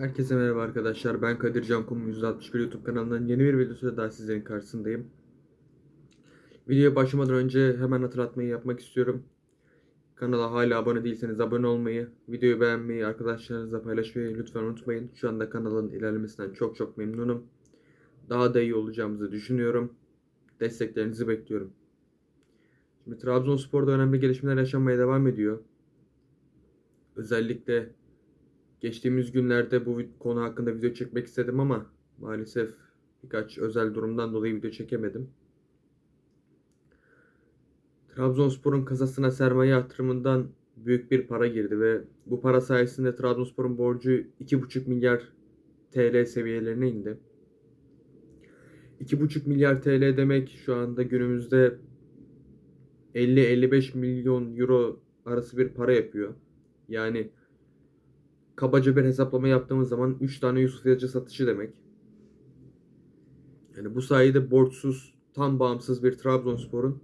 Herkese merhaba arkadaşlar. Ben Kadir Cankum 161 YouTube kanalından yeni bir videoda daha sizlerin karşısındayım. Videoya başlamadan önce hemen hatırlatmayı yapmak istiyorum. Kanala hala abone değilseniz abone olmayı, videoyu beğenmeyi, arkadaşlarınızla paylaşmayı lütfen unutmayın. Şu anda kanalın ilerlemesinden çok çok memnunum. Daha da iyi olacağımızı düşünüyorum. Desteklerinizi bekliyorum. Şimdi Trabzonspor'da önemli gelişmeler yaşanmaya devam ediyor. Özellikle Geçtiğimiz günlerde bu konu hakkında video çekmek istedim ama maalesef birkaç özel durumdan dolayı video çekemedim. Trabzonspor'un kasasına sermaye yatırımından büyük bir para girdi ve bu para sayesinde Trabzonspor'un borcu 2,5 milyar TL seviyelerine indi. 2,5 milyar TL demek şu anda günümüzde 50-55 milyon euro arası bir para yapıyor. Yani kabaca bir hesaplama yaptığımız zaman 3 tane Yusuf Yazıcı satışı demek. Yani bu sayede borçsuz, tam bağımsız bir Trabzonspor'un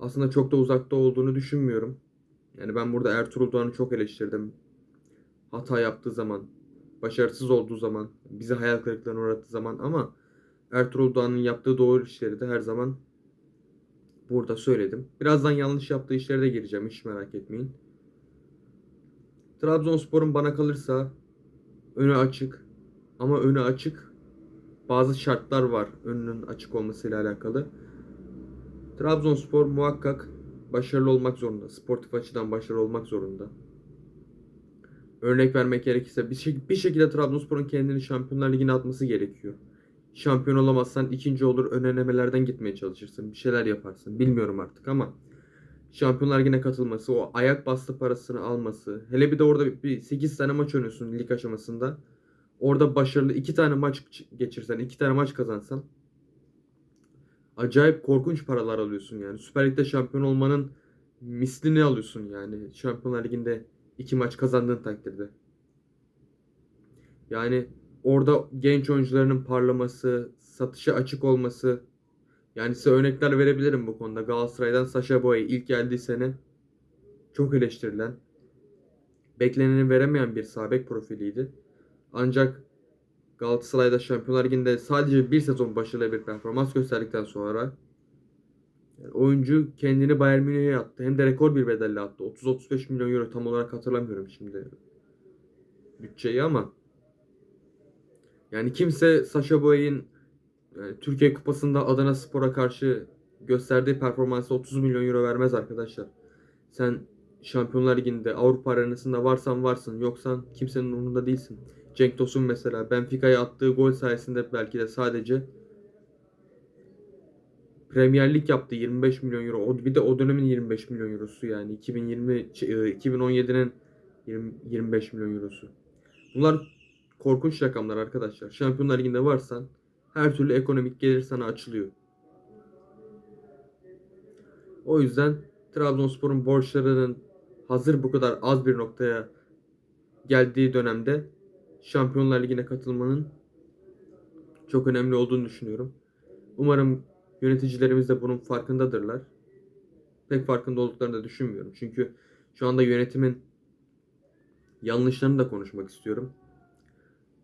aslında çok da uzakta olduğunu düşünmüyorum. Yani ben burada Ertuğrul Doğan'ı çok eleştirdim. Hata yaptığı zaman, başarısız olduğu zaman, bizi hayal kırıklığına uğrattığı zaman ama Ertuğrul Doğan'ın yaptığı doğru işleri de her zaman burada söyledim. Birazdan yanlış yaptığı işlere de gireceğim hiç merak etmeyin. Trabzonspor'un bana kalırsa önü açık. Ama önü açık. Bazı şartlar var önünün açık olmasıyla alakalı. Trabzonspor muhakkak başarılı olmak zorunda. Sportif açıdan başarılı olmak zorunda. Örnek vermek gerekirse bir, şey, bir şekilde Trabzonspor'un kendini Şampiyonlar Ligi'ne atması gerekiyor. Şampiyon olamazsan ikinci olur önlemelerden gitmeye çalışırsın. Bir şeyler yaparsın. Bilmiyorum artık ama Şampiyonlar Ligi'ne katılması, o ayak bastı parasını alması. Hele bir de orada bir 8 tane maç oynuyorsun lig aşamasında. Orada başarılı 2 tane maç geçirsen, 2 tane maç kazansan acayip korkunç paralar alıyorsun yani. Süper Lig'de şampiyon olmanın mislini alıyorsun yani. Şampiyonlar Ligi'nde 2 maç kazandığın takdirde. Yani orada genç oyuncularının parlaması, satışa açık olması, yani size örnekler verebilirim bu konuda. Galatasaray'dan Sasha Boy ilk geldiği sene çok eleştirilen, bekleneni veremeyen bir sabek profiliydi. Ancak Galatasaray'da Şampiyonlar Ligi'nde sadece bir sezon başarılı bir performans gösterdikten sonra yani oyuncu kendini Bayern Münih'e attı. Hem de rekor bir bedelle attı. 30-35 milyon euro tam olarak hatırlamıyorum şimdi bütçeyi ama yani kimse Sasha yani Türkiye Kupası'nda Adana Spor'a karşı gösterdiği performansa 30 milyon euro vermez arkadaşlar. Sen Şampiyonlar Ligi'nde Avrupa arenasında varsan varsın yoksan kimsenin umurunda değilsin. Cenk Tosun mesela Benfica'ya attığı gol sayesinde belki de sadece Premier Lig yaptı 25 milyon euro. Bir de o dönemin 25 milyon eurosu yani 2020 2017'nin 20, 25 milyon eurosu. Bunlar korkunç rakamlar arkadaşlar. Şampiyonlar Ligi'nde varsan her türlü ekonomik gelir sana açılıyor. O yüzden Trabzonspor'un borçlarının hazır bu kadar az bir noktaya geldiği dönemde Şampiyonlar Ligi'ne katılmanın çok önemli olduğunu düşünüyorum. Umarım yöneticilerimiz de bunun farkındadırlar. Pek farkında olduklarını da düşünmüyorum. Çünkü şu anda yönetimin yanlışlarını da konuşmak istiyorum.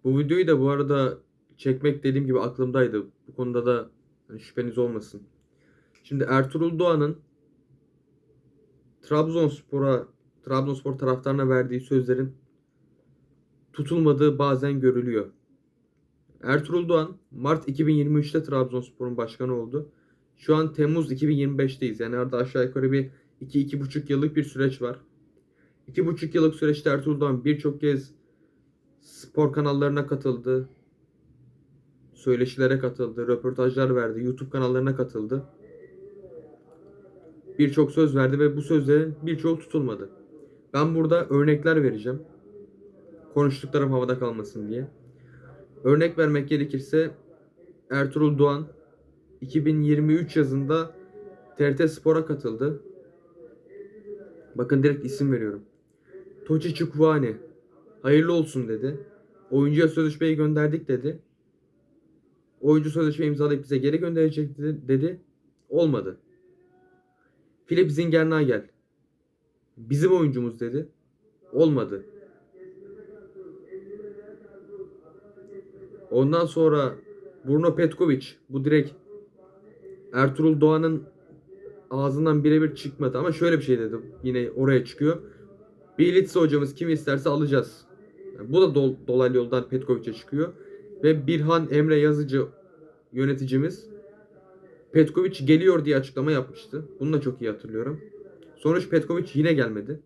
Bu videoyu da bu arada çekmek dediğim gibi aklımdaydı. Bu konuda da hani şüpheniz olmasın. Şimdi Ertuğrul Doğan'ın Trabzonspor'a Trabzonspor taraftarına verdiği sözlerin tutulmadığı bazen görülüyor. Ertuğrul Doğan Mart 2023'te Trabzonspor'un başkanı oldu. Şu an Temmuz 2025'teyiz. Yani arada aşağı yukarı bir 2-2,5 yıllık bir süreç var. 2,5 yıllık süreçte Ertuğrul Doğan birçok kez spor kanallarına katıldı söyleşilere katıldı, röportajlar verdi, YouTube kanallarına katıldı. Birçok söz verdi ve bu sözlerin birçoğu tutulmadı. Ben burada örnekler vereceğim. Konuştuklarım havada kalmasın diye. Örnek vermek gerekirse Ertuğrul Doğan 2023 yazında TRT Spor'a katıldı. Bakın direkt isim veriyorum. Toçi Çukvani hayırlı olsun dedi. Oyuncuya sözleşmeyi gönderdik dedi. Oyuncu sözleşme imzalayıp bize geri gönderecek dedi. dedi. Olmadı. Filip Zingernagel. Bizim oyuncumuz dedi. Olmadı. Ondan sonra Bruno Petkovic bu direkt Ertuğrul Doğan'ın ağzından birebir çıkmadı ama şöyle bir şey dedim. Yine oraya çıkıyor. Bielitsa hocamız kimi isterse alacağız. Yani bu da dol, dolaylı yoldan Petkovic'e çıkıyor. Ve Birhan Emre Yazıcı yöneticimiz Petkovic geliyor diye açıklama yapmıştı. Bunu da çok iyi hatırlıyorum. Sonuç Petkovic yine gelmedi.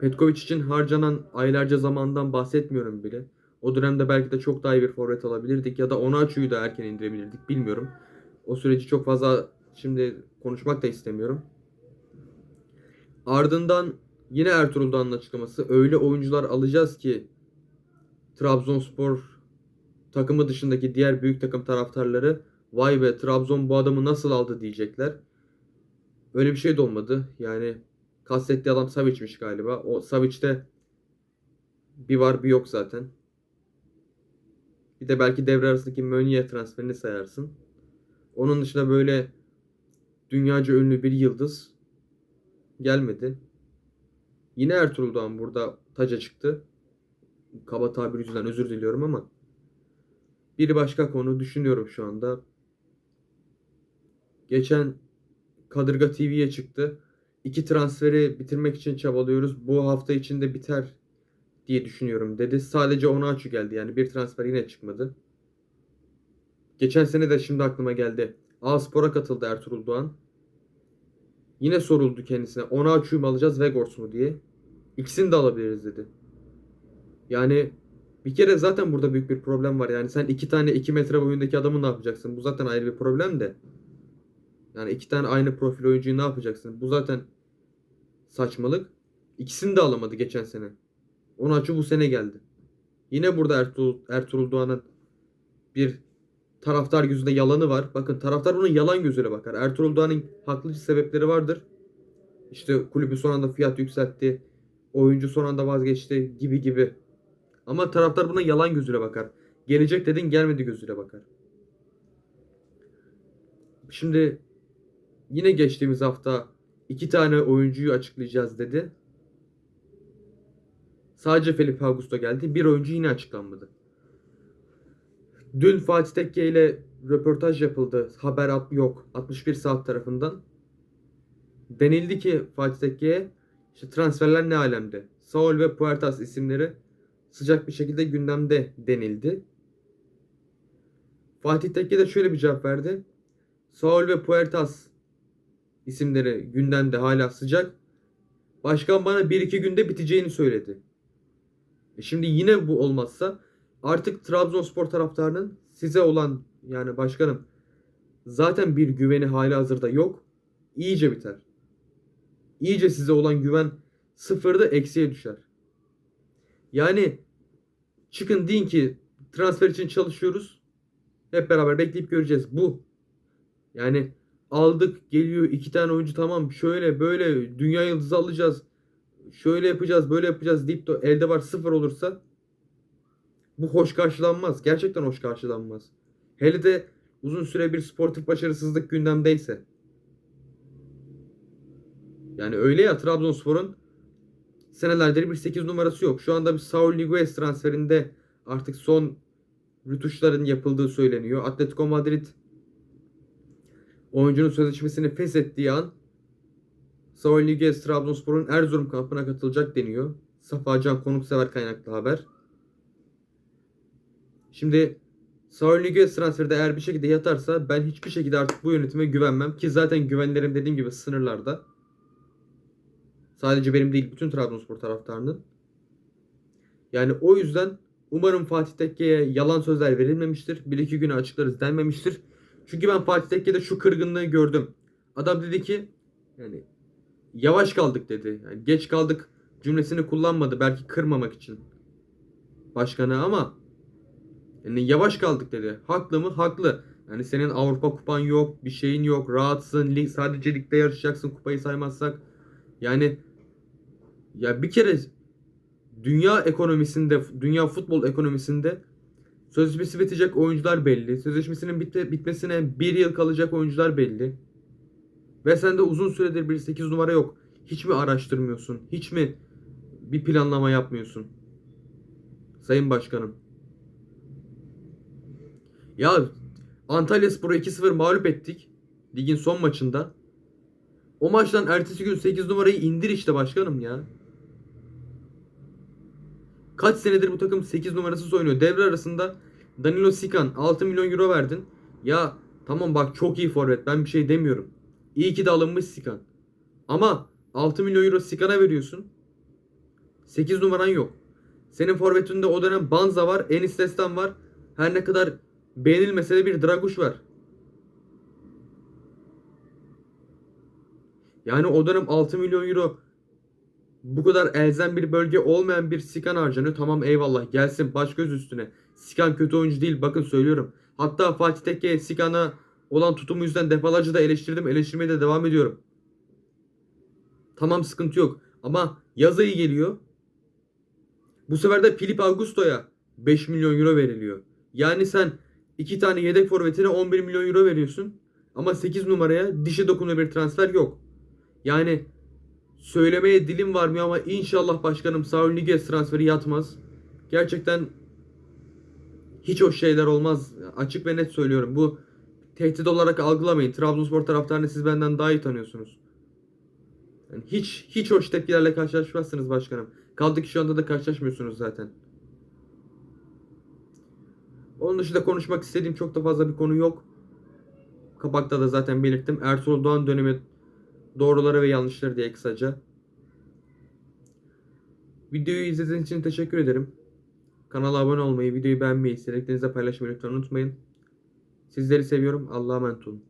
Petkovic için harcanan aylarca zamandan bahsetmiyorum bile. O dönemde belki de çok daha iyi bir forvet alabilirdik ya da Onaçu'yu da erken indirebilirdik bilmiyorum. O süreci çok fazla şimdi konuşmak da istemiyorum. Ardından yine Ertuğrul Doğan'ın açıklaması. Öyle oyuncular alacağız ki Trabzonspor takımı dışındaki diğer büyük takım taraftarları vay be Trabzon bu adamı nasıl aldı diyecekler. Öyle bir şey de olmadı. Yani kastettiği adam Savic'miş galiba. O Savic'te bir var bir yok zaten. Bir de belki devre arasındaki Meunier transferini sayarsın. Onun dışında böyle dünyaca ünlü bir yıldız gelmedi. Yine Ertuğrul Doğan burada taca çıktı. Kaba tabir yüzünden özür diliyorum ama bir başka konu düşünüyorum şu anda. Geçen Kadırga TV'ye çıktı. İki transferi bitirmek için çabalıyoruz. Bu hafta içinde biter diye düşünüyorum dedi. Sadece Onaçu geldi yani bir transfer yine çıkmadı. Geçen sene de şimdi aklıma geldi. A-Spor'a katıldı Ertuğrul Doğan. Yine soruldu kendisine Onaçu'yu mu alacağız Vegors mu diye. İkisini de alabiliriz dedi. Yani bir kere zaten burada büyük bir problem var. Yani sen iki tane iki metre boyundaki adamı ne yapacaksın? Bu zaten ayrı bir problem de. Yani iki tane aynı profil oyuncuyu ne yapacaksın? Bu zaten saçmalık. İkisini de alamadı geçen sene. Onaçu bu sene geldi. Yine burada Ertuğrul, Ertuğrul Doğan'ın bir taraftar gözünde yalanı var. Bakın taraftar bunun yalan gözüyle bakar. Ertuğrul Doğan'ın haklı sebepleri vardır. İşte kulübü son anda fiyat yükseltti. Oyuncu son anda vazgeçti gibi gibi. Ama taraftar buna yalan gözüyle bakar. Gelecek dedin gelmedi gözüyle bakar. Şimdi yine geçtiğimiz hafta iki tane oyuncuyu açıklayacağız dedi. Sadece Felipe Augusto geldi. Bir oyuncu yine açıklanmadı. Dün Fatih Tekke ile röportaj yapıldı. Haber at yok. 61 saat tarafından. Denildi ki Fatih Tekke'ye işte transferler ne alemde? Saul ve Puertas isimleri sıcak bir şekilde gündemde denildi. Fatih Tekke de şöyle bir cevap verdi. Saul ve Puertas isimleri gündemde hala sıcak. Başkan bana 1-2 günde biteceğini söyledi. E şimdi yine bu olmazsa artık Trabzonspor taraftarının size olan yani başkanım zaten bir güveni hali hazırda yok. İyice biter. İyice size olan güven sıfırda eksiye düşer. Yani çıkın deyin ki transfer için çalışıyoruz. Hep beraber bekleyip göreceğiz. Bu. Yani aldık geliyor iki tane oyuncu tamam şöyle böyle dünya yıldızı alacağız. Şöyle yapacağız böyle yapacağız deyip de elde var sıfır olursa bu hoş karşılanmaz. Gerçekten hoş karşılanmaz. Hele de uzun süre bir sportif başarısızlık gündemdeyse. Yani öyle ya Trabzonspor'un senelerdir bir 8 numarası yok. Şu anda bir Saul Niguez transferinde artık son rütuşların yapıldığı söyleniyor. Atletico Madrid oyuncunun sözleşmesini feshettiği an Saul Niguez Trabzonspor'un Erzurum kampına katılacak deniyor. Safa Can konuksever kaynaklı haber. Şimdi Saul Niguez transferi de eğer bir şekilde yatarsa ben hiçbir şekilde artık bu yönetime güvenmem. Ki zaten güvenlerim dediğim gibi sınırlarda. Sadece benim değil bütün Trabzonspor taraftarının. Yani o yüzden umarım Fatih Tekke'ye yalan sözler verilmemiştir. Bir iki güne açıklarız denmemiştir. Çünkü ben Fatih Tekke'de şu kırgınlığı gördüm. Adam dedi ki yani yavaş kaldık dedi. Yani geç kaldık cümlesini kullanmadı belki kırmamak için başkanı ama yani yavaş kaldık dedi. Haklı mı? Haklı. Yani senin Avrupa kupan yok, bir şeyin yok, rahatsın. Lig, sadece ligde yarışacaksın kupayı saymazsak. Yani ya bir kere dünya ekonomisinde, dünya futbol ekonomisinde sözleşmesi bitecek oyuncular belli. Sözleşmesinin bitte, bitmesine bir yıl kalacak oyuncular belli. Ve sende uzun süredir bir 8 numara yok. Hiç mi araştırmıyorsun? Hiç mi bir planlama yapmıyorsun? Sayın Başkanım. Ya Antalya Spor'u 2-0 mağlup ettik. Ligin son maçında. O maçtan ertesi gün 8 numarayı indir işte başkanım ya. Kaç senedir bu takım 8 numarasız oynuyor. Devre arasında Danilo Sikan 6 milyon euro verdin. Ya tamam bak çok iyi forvet ben bir şey demiyorum. İyi ki de alınmış Sikan. Ama 6 milyon euro Sikan'a veriyorsun. 8 numaran yok. Senin forvetinde o dönem Banza var, Enis Destan var. Her ne kadar beğenilmese de bir Draguş var. Yani o dönem 6 milyon euro bu kadar elzem bir bölge olmayan bir Sikan harcanıyor. Tamam eyvallah gelsin baş göz üstüne. Sikan kötü oyuncu değil bakın söylüyorum. Hatta Fatih Tekke Sikan'a olan tutumu yüzden defalarca da eleştirdim. Eleştirmeye de devam ediyorum. Tamam sıkıntı yok. Ama yaz ayı geliyor. Bu sefer de Filip Augusto'ya 5 milyon euro veriliyor. Yani sen iki tane yedek forvetine 11 milyon euro veriyorsun. Ama 8 numaraya dişe dokunur bir transfer yok. Yani söylemeye dilim varmıyor ama inşallah başkanım Saul Niguez transferi yatmaz. Gerçekten hiç hoş şeyler olmaz. Açık ve net söylüyorum. Bu tehdit olarak algılamayın. Trabzonspor taraftarını siz benden daha iyi tanıyorsunuz. Yani hiç hiç hoş tepkilerle karşılaşmazsınız başkanım. Kaldı ki şu anda da karşılaşmıyorsunuz zaten. Onun dışında konuşmak istediğim çok da fazla bir konu yok. Kapakta da zaten belirttim. Ertuğrul Doğan dönemi doğruları ve yanlışları diye kısaca. Videoyu izlediğiniz için teşekkür ederim. Kanala abone olmayı, videoyu beğenmeyi, sevdiklerinizle paylaşmayı lütfen unutmayın. Sizleri seviyorum. Allah'a emanet olun.